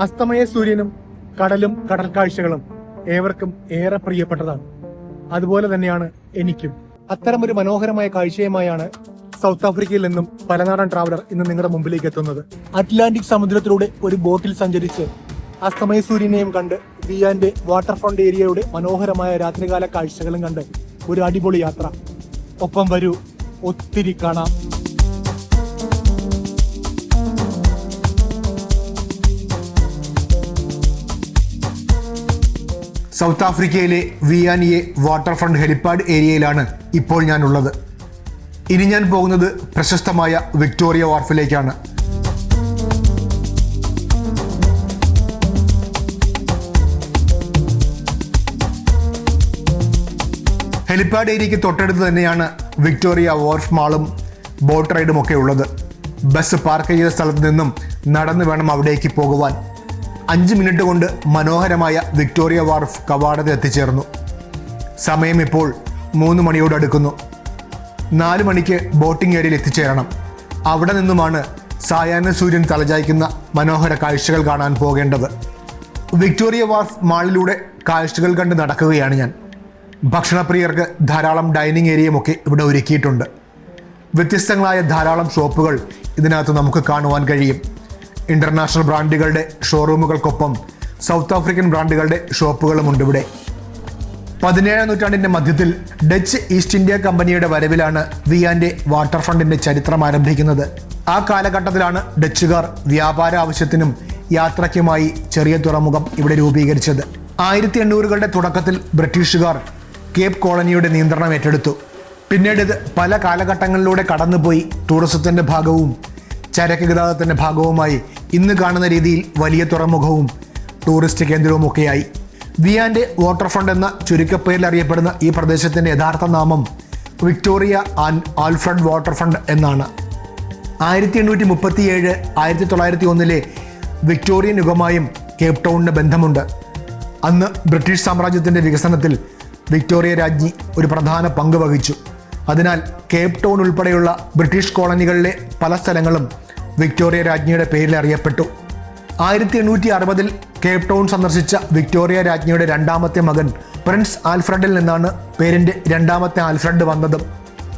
അസ്തമയ സൂര്യനും കടലും കടൽ കാഴ്ചകളും ഏവർക്കും ഏറെ പ്രിയപ്പെട്ടതാണ്. അതുപോലെ തന്നെയാണ് എനിക്കും. അത്തരമൊരു മനോഹരമായ കാഴ്ചയുമായാണ് സൗത്ത് ആഫ്രിക്കയിൽ നിന്നും പലനാടൻ ട്രാവലർ ഇന്ന് നിങ്ങളുടെ മുമ്പിലേക്ക് എത്തുന്നത്. അറ്റ്ലാന്റിക് സമുദ്രത്തിലൂടെ ഒരു ബോട്ടിൽ സഞ്ചരിച്ച് അസ്തമയ സൂര്യനെയും കണ്ട് വിയാന്റെ വാട്ടർ ഫ്രണ്ട് ഏരിയയുടെ മനോഹരമായ രാത്രികാല കാഴ്ചകളും കണ്ട് ഒരു അടിപൊളി യാത്ര. ഒപ്പം വരൂ. ഒത്തിരി കാണാം. സൗത്ത് ആഫ്രിക്കയിലെ വിയാനിയെ വാട്ടർ ഫ്രണ്ട് ഹെലിപ്പാഡ് ഏരിയയിലാണ് ഇപ്പോൾ ഞാനുള്ളത്. ഇനി ഞാൻ പോകുന്നത് പ്രശസ്തമായ വിക്ടോറിയ വാർഫിലേക്കാണ്. ഹെലിപ്പാഡ് ഏരിയയ്ക്ക് തൊട്ടടുത്ത് തന്നെയാണ് വിക്ടോറിയ വാർഫ് മാളും ബോട്ട് റൈഡും ഒക്കെ ഉള്ളത്. ബസ് പാർക്ക് ചെയ്ത സ്ഥലത്ത് നിന്നും നടന്നു വേണം അവിടേക്ക് പോകുവാൻ. അഞ്ച് മിനിറ്റ് കൊണ്ട് മനോഹരമായ വിക്ടോറിയ വാർഫ് കവാടത്തിൽ എത്തിച്ചേർന്നു. സമയം ഇപ്പോൾ മൂന്ന് മണിയോട് അടുക്കുന്നു. നാല് മണിക്ക് ബോട്ടിംഗ് ഏരിയയിൽ എത്തിച്ചേരണം. അവിടെ നിന്നുമാണ് സായാഹ്ന സൂര്യൻ തലചായ്ക്കുന്ന മനോഹര കാഴ്ചകൾ കാണാൻ പോകേണ്ടത്. വിക്ടോറിയ വാർഫ് മാളിലൂടെ കാഴ്ചകൾ കണ്ട് നടക്കുകയാണ് ഞാൻ. ഭക്ഷണപ്രിയർക്ക് ധാരാളം ഡൈനിങ് ഏരിയയുമൊക്കെ ഇവിടെ ഒരുക്കിയിട്ടുണ്ട്. വ്യത്യസ്തങ്ങളായ ധാരാളം ഷോപ്പുകൾ ഇതിനകത്ത് നമുക്ക് കാണുവാൻ കഴിയും. ഇന്റർനാഷണൽ ബ്രാൻഡുകളുടെ ഷോറൂമുകൾക്കൊപ്പം സൗത്ത് ആഫ്രിക്കൻ ബ്രാൻഡുകളുടെ ഷോപ്പുകളുമുണ്ട് ഇവിടെ. പതിനേഴാം നൂറ്റാണ്ടിന്റെ മധ്യത്തിൽ ഡച്ച് ഈസ്റ്റ് ഇന്ത്യ കമ്പനിയുടെ വരവിലാണ് വിയാന്റെ വാട്ടർ ഫ്രണ്ടിന്റെ ചരിത്രം ആരംഭിക്കുന്നത്. ആ കാലഘട്ടത്തിലാണ് ഡച്ചുകാർ വ്യാപാര ആവശ്യത്തിനും യാത്രയ്ക്കുമായി ചെറിയ തുറമുഖം ഇവിടെ രൂപീകരിച്ചത്. ആയിരത്തി എണ്ണൂറുകളുടെ തുടക്കത്തിൽ ബ്രിട്ടീഷുകാർ കേപ്പ് കോളനിയുടെ നിയന്ത്രണം ഏറ്റെടുത്തു. പിന്നീട് ഇത് പല കാലഘട്ടങ്ങളിലൂടെ കടന്നുപോയി ടൂറിസത്തിന്റെ ഭാഗവും ചരക്ക് ഗതാഗതത്തിന്റെ ഭാഗവുമായി ഇന്ന് കാണുന്ന രീതിയിൽ വലിയ തുറമുഖവും ടൂറിസ്റ്റ് കേന്ദ്രവും ഒക്കെയായി. വിയാന്റെ വാട്ടർ ഫ്രണ്ട് എന്ന ചുരുക്കപ്പേരിൽ അറിയപ്പെടുന്ന ഈ പ്രദേശത്തിന്റെ യഥാർത്ഥ നാമം വിക്ടോറിയ ആൻഡ് ആൽഫ്രഡ് വാട്ടർഫ്രണ്ട് എന്നാണ്. ആയിരത്തി എണ്ണൂറ്റി മുപ്പത്തി ഏഴ് ആയിരത്തി തൊള്ളായിരത്തി ഒന്നിലെ വിക്ടോറിയൻ യുഗമായും കേപ്പ് ടൗണിന് ബന്ധമുണ്ട്. അന്ന് ബ്രിട്ടീഷ് സാമ്രാജ്യത്തിന്റെ വികസനത്തിൽ വിക്ടോറിയ രാജ്ഞി ഒരു പ്രധാന പങ്ക് വഹിച്ചു. അതിനാൽ കേപ്പ് ടൗൺ ഉൾപ്പെടെയുള്ള ബ്രിട്ടീഷ് കോളനികളിലെ പല സ്ഥലങ്ങളും വിക്ടോറിയ രാജ്ഞിയുടെ പേരിൽ അറിയപ്പെട്ടു. ആയിരത്തി എണ്ണൂറ്റി അറുപതിൽ കേപ്പ് ടൗൺ സന്ദർശിച്ച വിക്ടോറിയ രാജ്ഞിയുടെ രണ്ടാമത്തെ മകൻ പ്രിൻസ് ആൽഫ്രഡിൽ നിന്നാണ് പേരിന്റെ രണ്ടാമത്തെ ആൽഫ്രഡ് വന്നതും.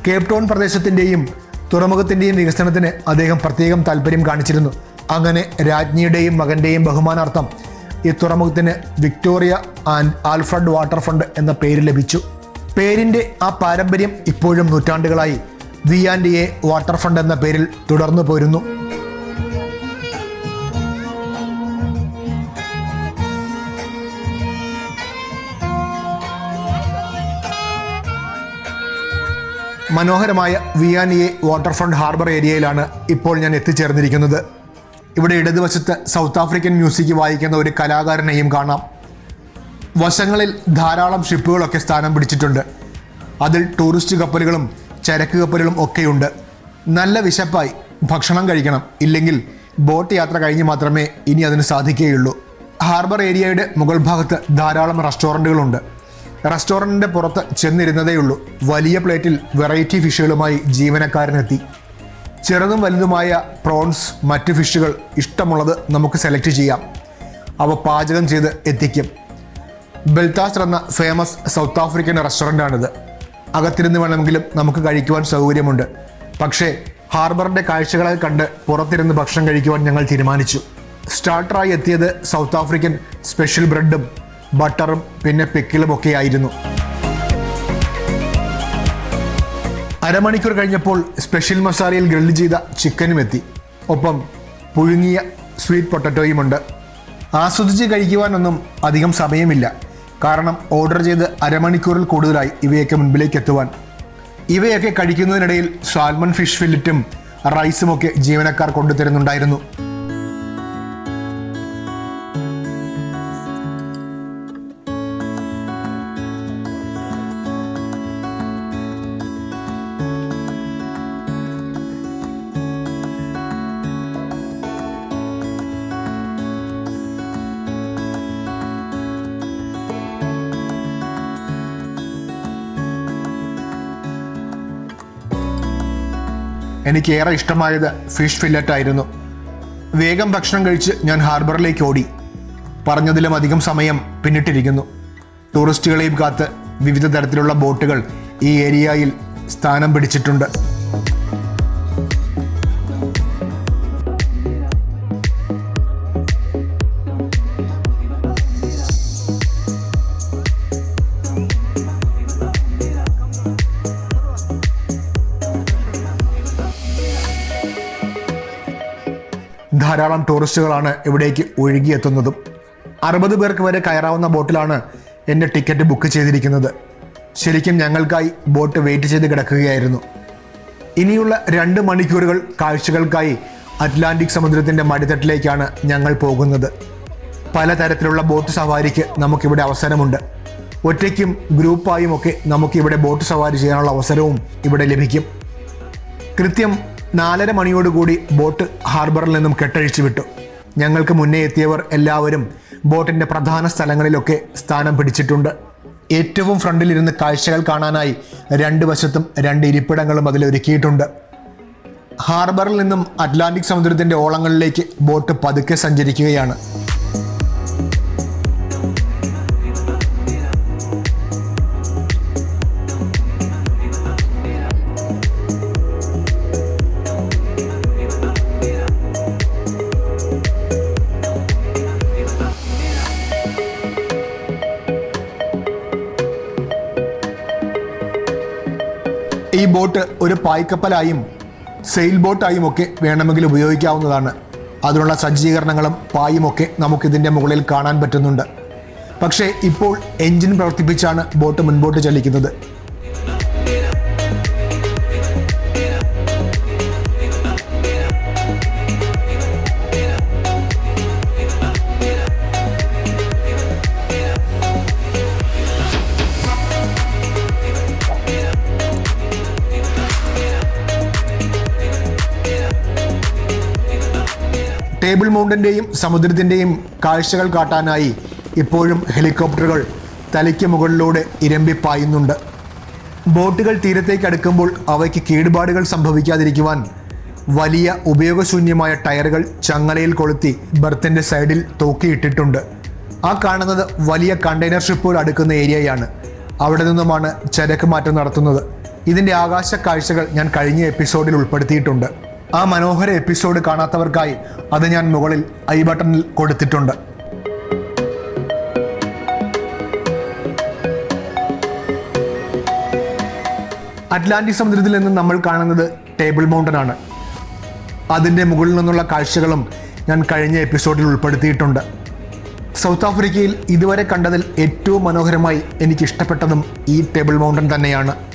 കേപ് ടൗൺ പ്രദേശത്തിന്റെയും തുറമുഖത്തിന്റെയും വികസനത്തിന് അദ്ദേഹം പ്രത്യേകം താല്പര്യം കാണിച്ചിരുന്നു. അങ്ങനെ രാജ്ഞിയുടെയും മകന്റെയും ബഹുമാനാർത്ഥം ഈ തുറമുഖത്തിന് Victoria and Alfred waterfront എന്ന പേര് ലഭിച്ചു. പേരിന്റെ ആ പാരമ്പര്യം ഇപ്പോഴും നൂറ്റാണ്ടുകളായി. V and A waterfront എന്ന പേരിൽ തുടർന്നു പോരുന്നു. മനോഹരമായ വിയാനിയെ വാട്ടർഫ്രണ്ട് ഹാർബർ ഏരിയയിലാണ് ഇപ്പോൾ ഞാൻ എത്തിച്ചേർന്നിരിക്കുന്നത്. ഇവിടെ ഇടതുവശത്ത് സൗത്ത് ആഫ്രിക്കൻ മ്യൂസിക് വായിക്കുന്ന ഒരു കലാകാരനെയും കാണാം. വശങ്ങളിൽ ധാരാളം ഷിപ്പുകളൊക്കെ സ്ഥാനം പിടിച്ചിട്ടുണ്ട്. അതിൽ ടൂറിസ്റ്റ് കപ്പലുകളും ചരക്ക് കപ്പലുകളും ഒക്കെയുണ്ട്. നല്ല വിശപ്പായി ഭക്ഷണം കഴിക്കണം. ഇല്ലെങ്കിൽ ബോട്ട് യാത്ര കഴിഞ്ഞ് മാത്രമേ ഇനി അതിന് സാധിക്കുകയുള്ളൂ. ഹാർബർ ഏരിയയുടെ മുകൾ ഭാഗത്ത് ധാരാളം റെസ്റ്റോറന്റുകളുണ്ട് റെസ്റ്റോറന്റിന്റെ പുറത്ത് ചെന്നിരുന്നതേയുള്ളൂ വലിയ പ്ലേറ്റിൽ വെറൈറ്റി ഫിഷുകളുമായി ജീവനക്കാരനെത്തി. ചെറുതും വലുതുമായ പ്രോൺസ് മറ്റ് ഫിഷുകൾ ഇഷ്ടമുള്ളത് നമുക്ക് സെലക്ട് ചെയ്യാം. അവ പാചകം ചെയ്ത് എത്തിക്കും. ബെൽതാസ് എന്ന ഫേമസ് സൗത്ത് ആഫ്രിക്കൻ റെസ്റ്റോറന്റാണിത് അകത്തിരുന്ന് വേണമെങ്കിലും നമുക്ക് കഴിക്കുവാൻ സൗകര്യമുണ്ട്. പക്ഷേ ഹാർബറിന്റെ കാഴ്ചകളെ കണ്ട് പുറത്തിരുന്ന് ഭക്ഷണം കഴിക്കുവാൻ ഞങ്ങൾ തീരുമാനിച്ചു. സ്റ്റാർട്ടറായി എത്തിയത് സൗത്ത് ആഫ്രിക്കൻ സ്പെഷ്യൽ ബ്രെഡും ബട്ടറും പിന്നെ പിക്കിളും ഒക്കെ ആയിരുന്നു. അരമണിക്കൂർ കഴിഞ്ഞപ്പോൾ സ്പെഷ്യൽ മസാലയിൽ ഗ്രില്ല് ചെയ്ത ചിക്കനും എത്തി. ഒപ്പം പുഴുങ്ങിയ സ്വീറ്റ് പൊട്ടറ്റോയുമുണ്ട് ആസ്വദിച്ച് കഴിക്കുവാനൊന്നും അധികം സമയമില്ല. കാരണം ഓർഡർ ചെയ്ത് അരമണിക്കൂറിൽ കൂടുതലായി ഇവയൊക്കെ മുൻപിലേക്ക് എത്തുവാൻ. ഇവയൊക്കെ കഴിക്കുന്നതിനിടയിൽ സാൽമൺ ഫിഷ് ഫില്ലറ്റും റൈസും ഒക്കെ ജീവനക്കാർ കൊണ്ടുതരുന്നുണ്ടായിരുന്നു. എനിക്ക് ഏറെ ഇഷ്ടമായത് ഫിഷ് ഫില്ലറ്റ് ആയിരുന്നു. വേഗം ഭക്ഷണം കഴിച്ച് ഞാൻ ഹാർബറിലേക്ക് ഓടി. പറഞ്ഞതിലും അധികം സമയം പിന്നിട്ടിരിക്കുന്നു. ടൂറിസ്റ്റുകളെയും കാത്ത് വിവിധ തരത്തിലുള്ള ബോട്ടുകൾ ഈ ഏരിയയിൽ സ്ഥാനം പിടിച്ചിട്ടുണ്ട്. ധാരാളം ടൂറിസ്റ്റുകളാണ് ഇവിടേക്ക് ഒഴുകിയെത്തുന്നതും. അറുപത് പേർക്ക് വരെ കയറാവുന്ന ബോട്ടിലാണ് എന്റെ ടിക്കറ്റ് ബുക്ക് ചെയ്തിരിക്കുന്നത്. ശരിക്കും ഞങ്ങൾക്കായി ബോട്ട് വെയിറ്റ് ചെയ്ത് കിടക്കുകയായിരുന്നു. ഇനിയുള്ള രണ്ട് മണിക്കൂറുകൾ കാഴ്ചകൾക്കായി അറ്റ്ലാന്റിക് സമുദ്രത്തിന്റെ മടിത്തട്ടിലേക്കാണ് ഞങ്ങൾ പോകുന്നത്. പലതരത്തിലുള്ള ബോട്ട് സവാരിക്ക് നമുക്കിവിടെ അവസരമുണ്ട്. ഒറ്റയ്ക്കും ഗ്രൂപ്പായും ഒക്കെ നമുക്കിവിടെ ബോട്ട് സവാരി ചെയ്യാനുള്ള അവസരവും ഇവിടെ ലഭിക്കും. കൃത്യം നാലര മണിയോടുകൂടി ബോട്ട് ഹാർബറിൽ നിന്നും കെട്ടഴിച്ചു വിട്ടു. ഞങ്ങൾക്ക് മുന്നേ എത്തിയവർ എല്ലാവരും ബോട്ടിന്റെ പ്രധാന സ്ഥലങ്ങളിലൊക്കെ സ്ഥാനം പിടിച്ചിട്ടുണ്ട്. ഏറ്റവും ഫ്രണ്ടിലിരുന്ന് കാഴ്ചകൾ കാണാനായി രണ്ട് വശത്തും രണ്ട് ഇരിപ്പിടങ്ങളും അതിലൊരുക്കിയിട്ടുണ്ട് ഹാർബറിൽ നിന്നും അറ്റ്ലാന്റിക് സമുദ്രത്തിന്റെ ഓളങ്ങളിലേക്ക് ബോട്ട് പതുക്കെ സഞ്ചരിക്കുകയാണ്. ഒരു പായ്ക്കപ്പലായും സെയിൽ ബോട്ടായും ഒക്കെ വേണമെങ്കിൽ ഉപയോഗിക്കാവുന്നതാണ്. അതിനുള്ള സജ്ജീകരണങ്ങളും പായും ഒക്കെ നമുക്കിതിന്റെ മുകളിൽ കാണാൻ പറ്റുന്നുണ്ട്. പക്ഷേ ഇപ്പോൾ എഞ്ചിൻ പ്രവർത്തിപ്പിച്ചാണ് ബോട്ട് മുൻപോട്ട് ചലിക്കുന്നത്. ടേബിൾ മൗണ്ടന്റെയും സമുദ്രത്തിന്റെയും കാഴ്ചകൾ കാട്ടാനായി ഇപ്പോഴും ഹെലികോപ്റ്ററുകൾ തലയ്ക്ക് മുകളിലൂടെ ഇരമ്പിപ്പായുന്നുണ്ട് ബോട്ടുകൾ തീരത്തേക്ക് അടുക്കുമ്പോൾ അവയ്ക്ക് കേടുപാടുകൾ സംഭവിക്കാതിരിക്കുവാൻ വലിയ ഉപയോഗശൂന്യമായ ടയറുകൾ ചങ്ങലയിൽ കൊളുത്തി ബർത്തിന്റെ സൈഡിൽ തൂക്കിയിട്ടിട്ടുണ്ട്. ആ കാണുന്നത് വലിയ കണ്ടെയ്നർ ഷിപ്പുകൾ അടുക്കുന്ന ഏരിയയാണ്. അവിടെ നിന്നുമാണ് ചരക്ക് മാറ്റം നടത്തുന്നത്. ഇതിന്റെ ആകാശ കാഴ്ചകൾ ഞാൻ കഴിഞ്ഞ എപ്പിസോഡിൽ ഉൾപ്പെടുത്തിയിട്ടുണ്ട്. ആ മനോഹര എപ്പിസോഡ് കാണാത്തവർക്കായി അത് ഞാൻ മുകളിൽ ഐ ബട്ടണിൽ കൊടുത്തിട്ടുണ്ട്. അറ്റ്ലാന്റിക് സമുദ്രത്തിൽ നിന്ന് നമ്മൾ കാണുന്നത് ടേബിൾ മൗണ്ടൻ ആണ്. അതിന്റെ മുകളിൽ നിന്നുള്ള കാഴ്ചകളും ഞാൻ കഴിഞ്ഞ എപ്പിസോഡിൽ ഉൾപ്പെടുത്തിയിട്ടുണ്ട്. സൗത്ത് ആഫ്രിക്കയിൽ ഇതുവരെ കണ്ടതിൽ ഏറ്റവും മനോഹരമായി എനിക്ക് ഇഷ്ടപ്പെട്ടതും ഈ ടേബിൾ മൗണ്ടൻ തന്നെയാണ്.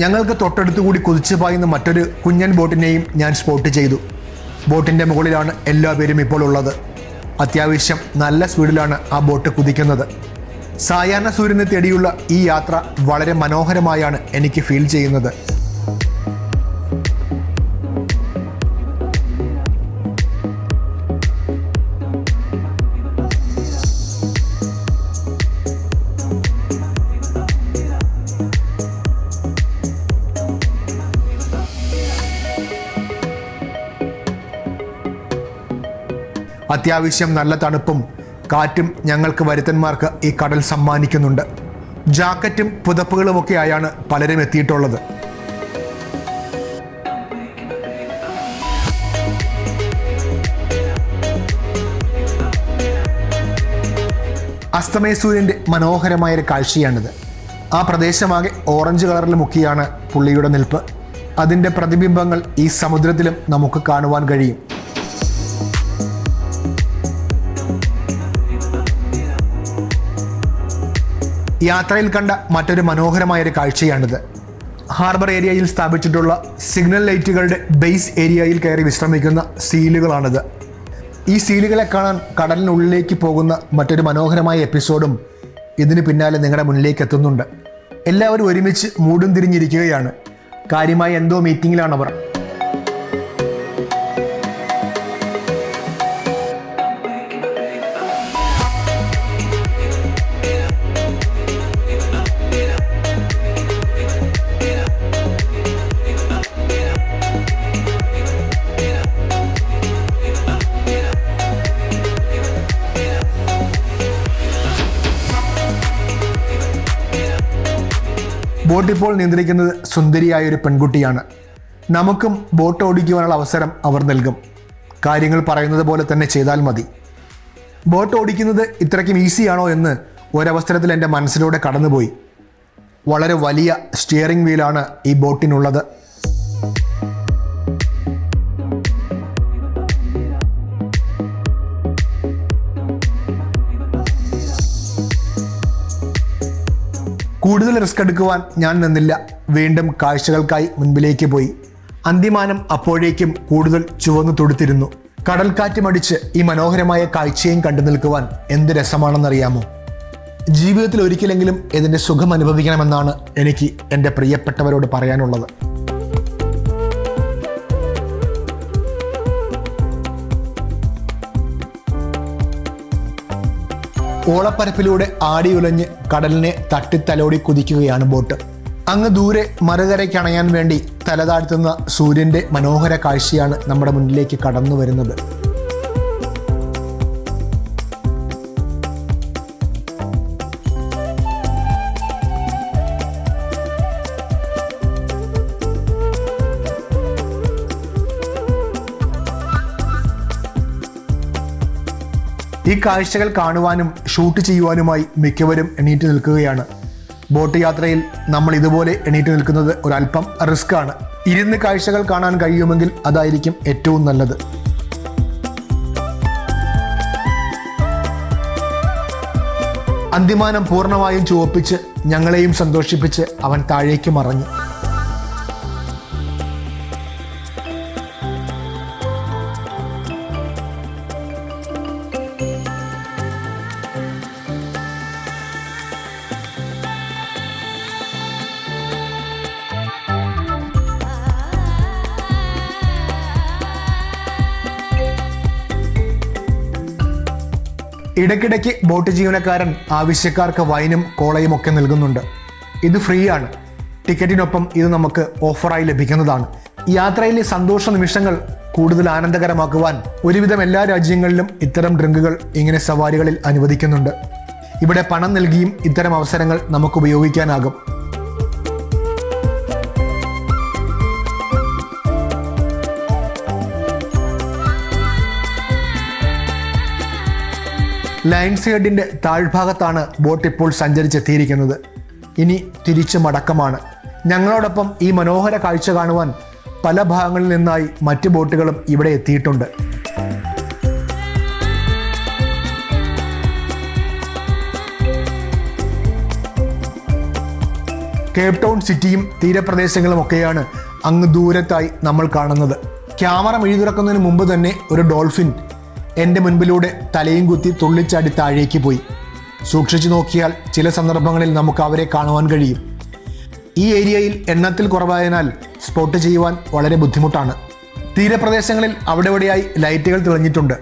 ഞങ്ങൾക്ക് തൊട്ടടുത്തുകൂടി കുതിച്ചു പായുന്ന മറ്റൊരു കുഞ്ഞൻ ബോട്ടിനെയും ഞാൻ സ്പോട്ട് ചെയ്തു. ബോട്ടിന്റെ മുകളിലാണ് എല്ലാ പേരും ഇപ്പോൾ ഉള്ളത്. അത്യാവശ്യം നല്ല സ്പീഡിലാണ് ആ ബോട്ട് കുതിക്കുന്നത്. സായാഹ്ന സൂര്യനെ തേടിയുള്ള ഈ യാത്ര വളരെ മനോഹരമായാണ് എനിക്ക് ഫീൽ ചെയ്യുന്നത്. അത്യാവശ്യം നല്ല തണുപ്പും കാറ്റും ഞങ്ങൾക്ക് വരുത്തന്മാർക്ക് ഈ കടൽ സമ്മാനിക്കുന്നുണ്ട്. ജാക്കറ്റും പുതപ്പുകളുമൊക്കെയായാണ് പലരും എത്തിയിട്ടുള്ളത്. അസ്തമയ സൂര്യന്റെ മനോഹരമായ ഒരു കാഴ്ചയാണിത്. ആ പ്രദേശമാകെ ഓറഞ്ച് കളറിൽ മുക്കിയാണ് പുള്ളിയുടെ നിൽപ്പ്. അതിന്റെ പ്രതിബിംബങ്ങൾ ഈ സമുദ്രത്തിലും നമുക്ക് കാണുവാൻ കഴിയും. യാത്രയിൽ കണ്ട മറ്റൊരു മനോഹരമായ ഒരു കാഴ്ചയാണിത് ഹാർബർ ഏരിയയിൽ സ്ഥാപിച്ചിട്ടുള്ള സിഗ്നൽ ലൈറ്റുകളുടെ ബേസ് ഏരിയയിൽ കയറി വിശ്രമിക്കുന്ന സീലുകളാണിത്. ഈ സീലുകളെ കാണാൻ കടലിനുള്ളിലേക്ക് പോകുന്ന മറ്റൊരു മനോഹരമായ എപ്പിസോഡും ഇതിന് പിന്നാലെ നിങ്ങളുടെ മുന്നിലേക്ക് എത്തുന്നുണ്ട്. എല്ലാവരും ഒരുമിച്ച് മൂടും തിരിഞ്ഞിരിക്കുകയാണ്. കാര്യമായി എന്തോ മീറ്റിങ്ങിലാണ് ബോട്ട് ഇപ്പോൾ നിയന്ത്രിക്കുന്നത് സുന്ദരിയായ ഒരു പെൺകുട്ടിയാണ്. നമുക്കും ബോട്ട് ഓടിക്കുവാനുള്ള അവസരം അവർ നൽകും. കാര്യങ്ങൾ പറയുന്നത് പോലെ തന്നെ ചെയ്താൽ മതി. ബോട്ട് ഓടിക്കുന്നത് ഇത്രയ്ക്കും ഈസിയാണോ എന്ന് ഒരവസരത്തിൽ എന്റെ മനസ്സിലൂടെ കടന്നുപോയി. വളരെ വലിയ സ്റ്റിയറിംഗ് വീലാണ് ഈ ബോട്ടിനുള്ളത്. കൂടുതൽ റിസ്ക് എടുക്കുവാൻ ഞാൻ നിന്നില്ല. വീണ്ടും കാഴ്ചകൾക്കായി മുൻപിലേക്ക് പോയി. അന്തിമാനം അപ്പോഴേക്കും കൂടുതൽ ചുവന്നു തൊടുത്തിരുന്നു. കടൽക്കാറ്റുമടിച്ച് ഈ മനോഹരമായ കാഴ്ചയും കണ്ടു നിൽക്കുവാൻ എന്ത് രസമാണെന്നറിയാമോ? ജീവിതത്തിൽ ഒരിക്കലെങ്കിലും ഇതിന്റെ സുഖം അനുഭവിക്കണമെന്നാണ് എനിക്ക് എന്റെ പ്രിയപ്പെട്ടവരോട് പറയാനുള്ളത്. ഓളപ്പരപ്പിലൂടെ ആടിയുലഞ്ഞ് കടലിനെ തട്ടിത്തലോടി കുതിക്കുകയാണ് ബോട്ട്. അങ്ങ് ദൂരെ മറുകരയ്ക്ക് അണയാൻ വേണ്ടി തലതാഴ്ത്തുന്ന സൂര്യന്റെ മനോഹര കാഴ്ചയാണ് നമ്മുടെ മുന്നിലേക്ക് കടന്നു വരുന്നത് ഈ കാഴ്ചകൾ കാണുവാനും ഷൂട്ട് ചെയ്യുവാനുമായി മിക്കവരും എണീറ്റ് നിൽക്കുകയാണ്. ബോട്ട് യാത്രയിൽ നമ്മൾ ഇതുപോലെ എണീറ്റ് നിൽക്കുന്നത് ഒരല്പം റിസ്ക് ആണ്. ഇരുന്ന് കാഴ്ചകൾ കാണാൻ കഴിയുമെങ്കിൽ അതായിരിക്കും ഏറ്റവും നല്ലത്. അന്തിമാനം പൂർണമായും ചുവപ്പിച്ച് ഞങ്ങളെയും സന്തോഷിപ്പിച്ച് അവൻ താഴേക്ക് മറഞ്ഞു. ഇടയ്ക്കിടയ്ക്ക് ബോട്ട് ജീവനക്കാരൻ ആവശ്യക്കാർക്ക് വൈനും കോളയും ഒക്കെ നൽകുന്നുണ്ട്. ഇത് ഫ്രീ ആണ് ടിക്കറ്റിനൊപ്പം ഇത് നമുക്ക് ഓഫറായി ലഭിക്കുന്നതാണ്. യാത്രയിലെ സന്തോഷ നിമിഷങ്ങൾ കൂടുതൽ ആനന്ദകരമാക്കുവാൻ ഒരുവിധം എല്ലാ രാജ്യങ്ങളിലും ഇത്തരം ഡ്രിങ്കുകൾ ഇങ്ങനെ സവാരികളിൽ അനുവദിക്കുന്നുണ്ട്. ഇവിടെ പണം നൽകിയും ഇത്തരം അവസരങ്ങൾ നമുക്ക് ഉപയോഗിക്കാനാകും. ലയൺസ് ഹെഡിന്റെ താഴ്ഭാഗത്താണ് ബോട്ട് ഇപ്പോൾ സഞ്ചരിച്ചെത്തിയിരിക്കുന്നത്. ഇനി തിരിച്ചു മടക്കമാണ് ഞങ്ങളോടൊപ്പം ഈ മനോഹര കാഴ്ച കാണുവാൻ പല ഭാഗങ്ങളിൽ നിന്നായി മറ്റ് ബോട്ടുകളും ഇവിടെ എത്തിയിട്ടുണ്ട്. കേപ് ടൗൺ സിറ്റിയും തീരപ്രദേശങ്ങളും ഒക്കെയാണ് അങ്ങ് ദൂരത്തായി നമ്മൾ കാണുന്നത്. ക്യാമറ മെഴുതുറക്കുന്നതിന് മുമ്പ് തന്നെ ഒരു ഡോൾഫിൻ എന്റെ മുൻപിലൂടെ തലയും കുത്തി തുള്ളിച്ചാടി താഴേക്ക് പോയി. സൂക്ഷിച്ചു നോക്കിയാൽ ചില സന്ദർഭങ്ങളിൽ നമുക്ക് അവരെ കാണുവാൻ കഴിയും. ഈ ഏരിയയിൽ എണ്ണത്തിൽ കുറവായതിനാൽ സ്പോട്ട് ചെയ്യുവാൻ വളരെ ബുദ്ധിമുട്ടാണ്. തീരപ്രദേശങ്ങളിൽ അവിടെ ഇവിടെയായി ലൈറ്റുകൾ തെളിഞ്ഞിട്ടുണ്ട്.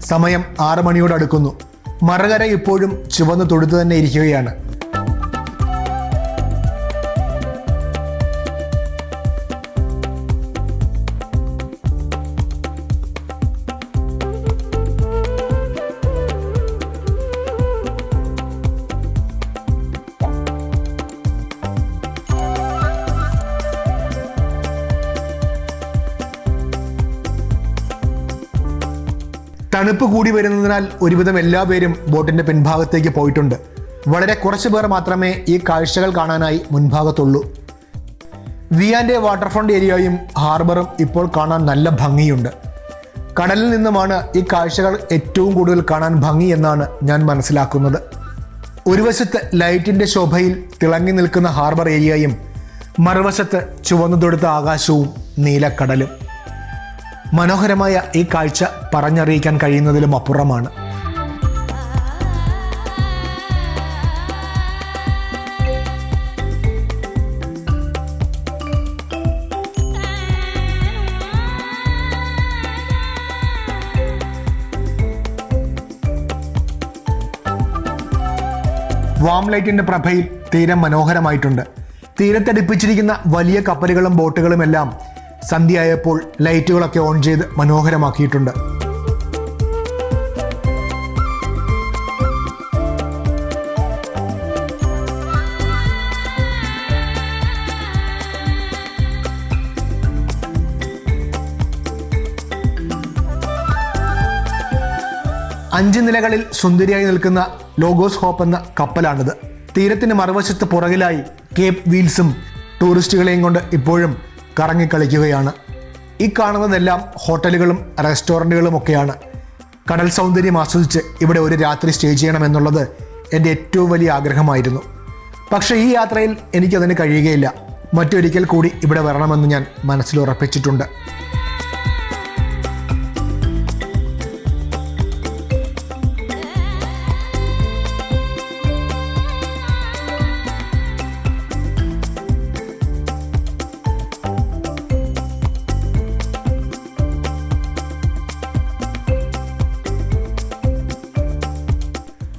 സമയം ആറ് മണിയോട് അടുക്കുന്നു. മറുകര ഇപ്പോഴും ചുവന്ന് തൊടുത്തു തന്നെ ഇരിക്കുകയാണ്. തണുപ്പ് കൂടി വരുന്നതിനാൽ ഒരുവിധം എല്ലാ പേരും ബോട്ടിന്റെ പിൻഭാഗത്തേക്ക് പോയിട്ടുണ്ട്. വളരെ കുറച്ച് പേർ മാത്രമേ ഈ കാഴ്ചകൾ കാണാനായി മുൻഭാഗത്തുള്ളൂ. വിയാന്റെ വാട്ടർഫ്രണ്ട് ഏരിയയും ഹാർബറും ഇപ്പോൾ കാണാൻ നല്ല ഭംഗിയുണ്ട്. കടലിൽ നിന്നുമാണ് ഈ കാഴ്ചകൾ ഏറ്റവും കൂടുതൽ കാണാൻ ഭംഗി എന്നാണ് ഞാൻ മനസ്സിലാക്കുന്നത്. ഒരു വശത്ത് ലൈറ്റിന്റെ ശോഭയിൽ തിളങ്ങി നിൽക്കുന്ന ഹാർബർ ഏരിയയും മറുവശത്ത് ചുവന്നു തൊടുത്ത ആകാശവും നീലക്കടലും. മനോഹരമായ ഈ കാഴ്ച പറഞ്ഞറിയിക്കാൻ കഴിയുന്നതിലും അപ്പുറമാണ്. വാംലൈറ്റിന്റെ പ്രഭയിൽ തീരം മനോഹരമായിട്ടുണ്ട്. തീരത്തടിപ്പിച്ചിരിക്കുന്ന വലിയ കപ്പലുകളും ബോട്ടുകളും എല്ലാം സന്ധ്യയായപ്പോൾ ലൈറ്റുകളൊക്കെ ഓൺ ചെയ്ത് മനോഹരമാക്കിയിട്ടുണ്ട്. അഞ്ച് നിലകളിൽ സുന്ദരിയായി നിൽക്കുന്ന ലോഗോസ് ഹോപ്പ് എന്ന കപ്പലാണിത്. തീരത്തിന് മറുവശത്ത് പുറകിലായി കേപ്പ് വീൽസും ടൂറിസ്റ്റുകളെയും കൊണ്ട് ഇപ്പോഴും കറങ്ങിക്കളിക്കുകയാണ്. ഈ കാണുന്നതെല്ലാം ഹോട്ടലുകളും റെസ്റ്റോറന്റുകളും ഒക്കെയാണ്. കടൽ സൗന്ദര്യം ആസ്വദിച്ച് ഇവിടെ ഒരു രാത്രി സ്റ്റേ ചെയ്യണമെന്നുള്ളത് എന്റെ ഏറ്റവും വലിയ ആഗ്രഹമായിരുന്നു. പക്ഷേ ഈ യാത്രയിൽ എനിക്കതിന് കഴിയുകയില്ല. മറ്റൊരിക്കൽ കൂടി ഇവിടെ വരണമെന്ന് ഞാൻ മനസ്സിൽ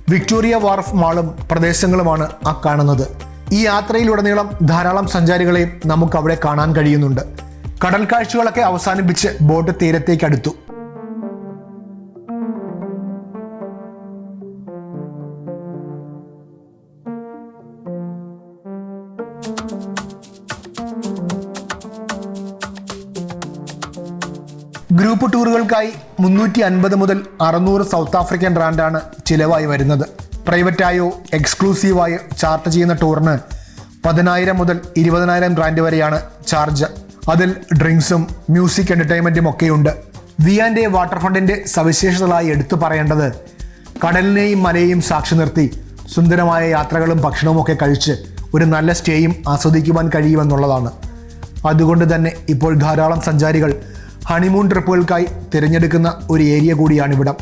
വിക്ടോറിയ വാർഫ് മാളും പ്രദേശങ്ങളുമാണ് ആ കാണുന്നത്. ഈ യാത്രയിലുടനീളം ധാരാളം സഞ്ചാരികളെയും നമുക്ക് അവിടെ കാണാൻ കഴിയുന്നുണ്ട്. കടൽ കാഴ്ചകളൊക്കെ അവസാനിപ്പിച്ച് ബോട്ട് തീരത്തേക്ക് അടുത്തു. ഗ്രൂപ്പ് ടൂറുകൾക്കായി മുന്നൂറ്റി അൻപത് മുതൽ അറുന്നൂറ് സൗത്ത് ആഫ്രിക്കൻ റാൻഡാണ് ചിലവായി വരുന്നത്. പ്രൈവറ്റായോ എക്സ്ക്ലൂസീവായോ ചാർട്ട് ചെയ്യുന്ന ടൂറിന് പതിനായിരം മുതൽ ഇരുപതിനായിരം റാൻഡ് വരെയാണ് ചാർജ്. അതിൽ ഡ്രിങ്ക്സും മ്യൂസിക് എന്റർടൈൻമെന്റും ഒക്കെയുണ്ട്. വി ആൻഡ് എ വാട്ടർഫണ്ടിന്റെ സവിശേഷതകളായി എടുത്തു പറയേണ്ടത് കടലിനെയും മലയെയും സാക്ഷി നിർത്തി സുന്ദരമായ യാത്രകളും ഭക്ഷണവും ഒക്കെ കഴിച്ച് ഒരു നല്ല സ്റ്റേയും ആസ്വദിക്കുവാൻ കഴിയുമെന്നുള്ളതാണ്. അതുകൊണ്ട് തന്നെ ഇപ്പോൾ ധാരാളം സഞ്ചാരികൾ ഹണിമൂൺ ട്രിപ്പുകൾക്കായി തിരഞ്ഞെടുക്കുന്ന ഒരു ഏരിയ കൂടിയാണ് കൂടിയാണിവിടം.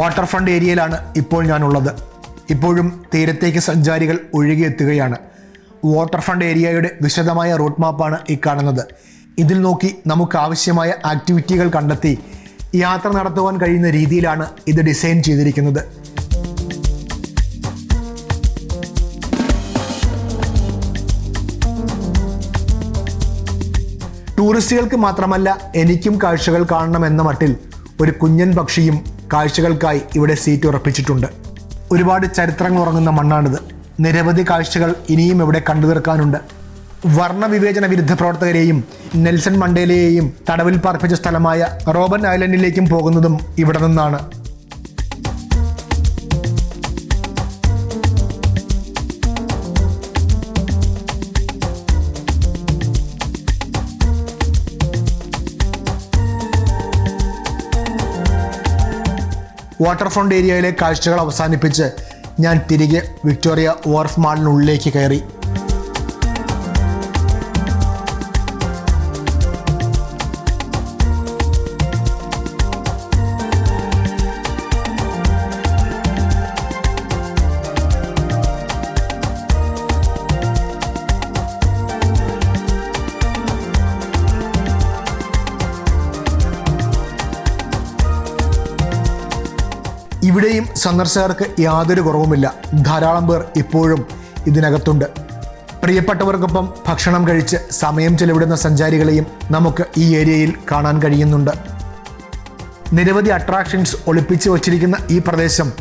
വാട്ടർ ഫ്രണ്ട് ഏരിയയിലാണ് ഇപ്പോൾ ഞാനുള്ളത്. ഇപ്പോഴും തീരത്തേക്ക് സഞ്ചാരികൾ ഒഴുകിയെത്തുകയാണ്. വാട്ടർ ഫ്രണ്ട് ഏരിയയുടെ വിശദമായ റൂട്ട് മാപ്പാണ് ഈ കാണുന്നത്. ഇതിൽ നോക്കി നമുക്ക് ആവശ്യമായ ആക്ടിവിറ്റികൾ കണ്ടെത്തി യാത്ര നടത്തുവാൻ കഴിയുന്ന രീതിയിലാണ് ഇത് ഡിസൈൻ ചെയ്തിരിക്കുന്നത്. ടൂറിസ്റ്റുകൾക്ക് മാത്രമല്ല എനിക്കും കാഴ്ചകൾ കാണണമെന്ന മട്ടിൽ ഒരു കുഞ്ഞൻ പക്ഷിയും കാഴ്ചകൾക്കായി ഇവിടെ സീറ്റ് ഉറപ്പിച്ചിട്ടുണ്ട്. ഒരുപാട് ചരിത്രങ്ങൾ ഉറങ്ങുന്ന മണ്ണാണിത്. നിരവധി കാഴ്ചകൾ ഇനിയും ഇവിടെ കണ്ടു തീർക്കാനുണ്ട്. വർണവിവേചന വിരുദ്ധ പ്രവർത്തകരെയും നെൽസൺ മണ്ടേലയെയും തടവിൽ പാർപ്പിച്ച സ്ഥലമായ റോബൻ ഐലൻഡിലേക്കും പോകുന്നതും ഇവിടെ നിന്നാണ്. വാട്ടർ ഫ്രണ്ട് ഏരിയയിലെ കാഴ്ചകൾ അവസാനിപ്പിച്ച് ഞാൻ തിരികെ വിക്ടോറിയ വോർഫ് മാളിനുള്ളിലേക്ക് കയറി. ഇവിടെയും സന്ദർശകർക്ക് യാതൊരു കുറവുമില്ല. ധാരാളം പേർ ഇപ്പോഴും ഇതിനകത്തുണ്ട്. പ്രിയപ്പെട്ടവർക്കൊപ്പം ഭക്ഷണം കഴിച്ച് സമയം ചെലവിടുന്ന സഞ്ചാരികളെയും നമുക്ക് ഈ ഏരിയയിൽ കാണാൻ കഴിയുന്നുണ്ട്. നിരവധി അട്രാക്ഷൻസ് ഒളിപ്പിച്ചു വച്ചിരിക്കുന്ന ഈ പ്രദേശം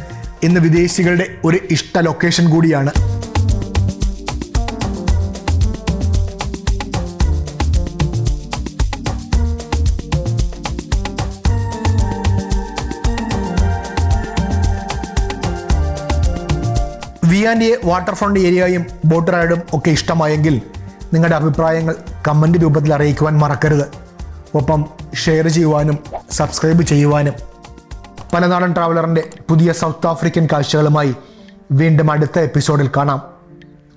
ഇന്ന് വിദേശികളുടെ ഒരു ഇഷ്ട ലൊക്കേഷൻ കൂടിയാണ്. വിയാൻഡിയെ വാട്ടർ ഫ്രണ്ട് ഏരിയയും ബോട്ട് റൈഡും ഒക്കെ ഇഷ്ടമായെങ്കിൽ നിങ്ങളുടെ അഭിപ്രായങ്ങൾ കമന്റ് രൂപത്തിൽ അറിയിക്കുവാൻ മറക്കരുത്. ഒപ്പം ഷെയർ ചെയ്യുവാനും സബ്സ്ക്രൈബ് ചെയ്യുവാനും. പലനാടൻ ട്രാവലറിന്റെ പുതിയ സൗത്ത് ആഫ്രിക്കൻ കാഴ്ചകളുമായി വീണ്ടും അടുത്ത എപ്പിസോഡിൽ കാണാം.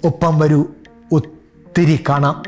ഒപ്പം വരൂ ഒത്തിരി കാണാം.